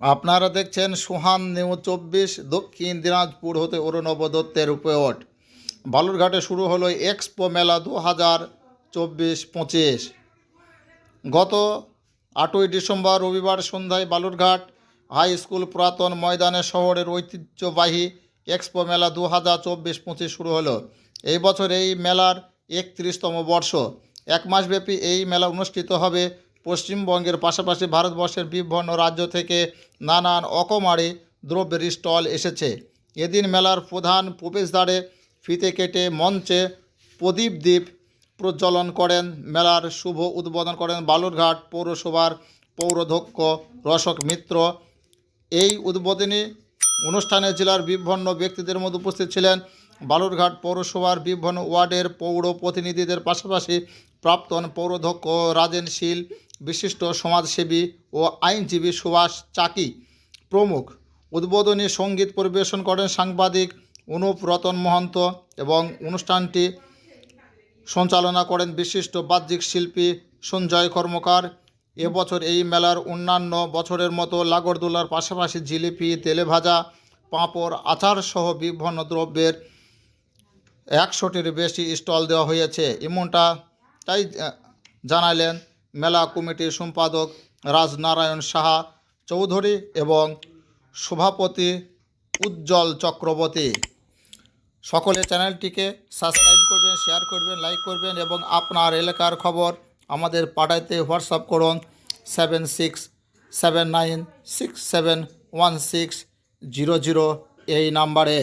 আপনারা দেখছেন সুহান নিউ চব্বিশ, দক্ষিণ দিনাজপুর হতে অরুণব দত্তের রিপোর্ট। বালুরঘাটে শুরু হলো এক্সপো মেলা দু হাজার চব্বিশ পঁচিশ। গত আটই ডিসেম্বর রবিবার সন্ধ্যায় বালুরঘাট হাই স্কুল পুরাতন ময়দানে শহরের ঐতিহ্যবাহী এক্সপো মেলা দু হাজার চব্বিশ পঁচিশ শুরু হলো। এই বছর এই মেলার একত্রিশতম বর্ষ। এক মাসব্যাপী এই মেলা অনুষ্ঠিত হবে পশ্চিমবঙ্গের পাশাপাশি ভারতবর্ষের বিভিন্ন রাজ্য থেকে নানান অকমারি দ্রব্যের স্টল এসেছে। এদিন মেলার প্রধান প্রবেশদ্বারে ফিতে কেটে মঞ্চে প্রদীপ দ্বীপ প্রজ্বলন করেন। মেলার শুভ উদ্বোধন করেন বালুরঘাট পৌরসভার পৌরধ্যক্ষ রসক মিত্র। এই উদ্বোধনী অনুষ্ঠানে জেলার বিভিন্ন ব্যক্তিদের মধ্যে উপস্থিত ছিলেন বালুরঘাট পৌরসভার বিভিন্ন ওয়ার্ডের পৌর প্রতিনিধিদের পাশাপাশি প্রাক্তন পৌরধ্যক্ষ রাজেন শীল বিশিষ্ট সমাজসেবী ও আইনজীবী সুভাষ চাকি প্রমুখ। উদ্বোধনী সংগীত পরিবেশন করেন সাংবাদিক অনুপ রতন মহন্ত এবং অনুষ্ঠানটি সঞ্চালনা করেন বিশিষ্ট বাহ্যিক শিল্পী সঞ্জয় কর্মকার। এবছর এই মেলার অন্যান্য বছরের মতো লাগরদোলার পাশাপাশি জিলিপি তেলে ভাজা পাঁপড় আচার সহ বিভিন্ন দ্রব্যের একশোটির বেশি স্টল দেওয়া হয়েছে। এমনটা তাই জানালেন মেলা কমিটির সম্পাদক রাজনারায়ণ সাহা চৌধুরী এবং সভাপতি উজ্জ্বল চক্রবর্তী। সকলে চ্যানেলটিকে সাবস্ক্রাইব করবেন, শেয়ার করবেন, লাইক করবেন এবং আপনার এলাকার খবর আমাদের পাঠাইতে হোয়াটসঅ্যাপ করুন seven six seven nine six seven one six zero zero এই নাম্বারে।